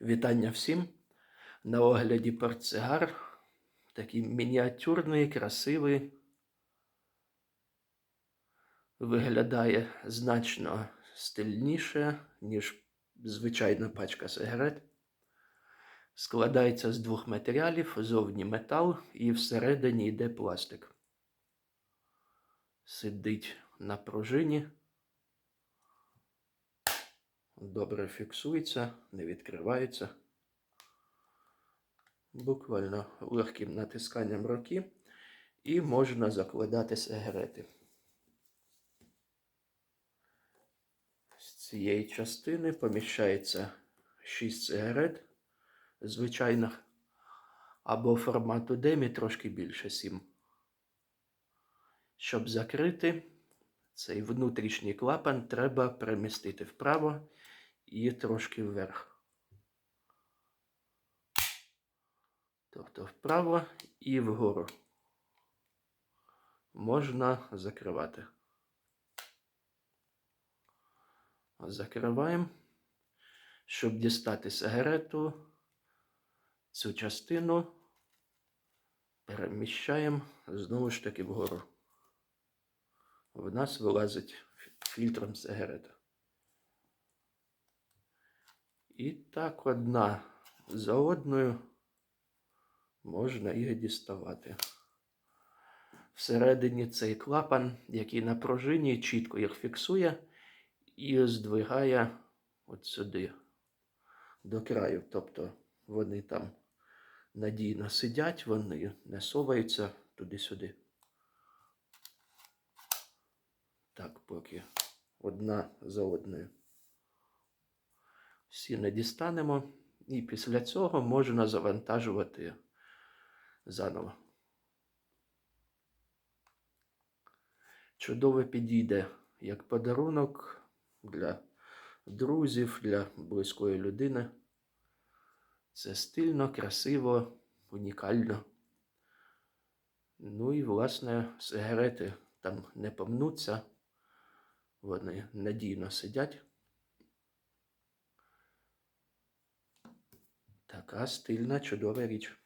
Вітання всім. На огляді портсигар. Такий мініатюрний, красивий. Виглядає значно стильніше, ніж звичайна пачка сигарет. Складається з двох матеріалів: зовні метал і всередині йде пластик. Сидить на пружині. Добре фіксується, не відкривається. Буквально легким натисканням руки і можна закладати сигарети. З цієї частини поміщається 6 сигарет звичайних або формату демі трошки більше 7. Щоб закрити цей внутрішній клапан, треба перемістити вправо і трошки вверх. Тобто вправо і вгору. Можна закривати. Закриваємо. Щоб дістати сигарету, цю частину переміщаємо знову ж таки вгору. В нас вилазить фільтром сигарета. І так одна за одною можна їх діставати. Всередині цей клапан, який на пружині, чітко їх фіксує і здвигає от сюди, до краю. Тобто вони там надійно сидять, вони не соваються туди-сюди. Так, поки одна за одною. Всі не дістанемо, і після цього можна завантажувати заново. Чудово підійде як подарунок для друзів, для близької людини. Це стильно, красиво, унікально. Ну і, власне, сигарети там не помнуться, вони надійно сидять. Така стильна, чудова річ.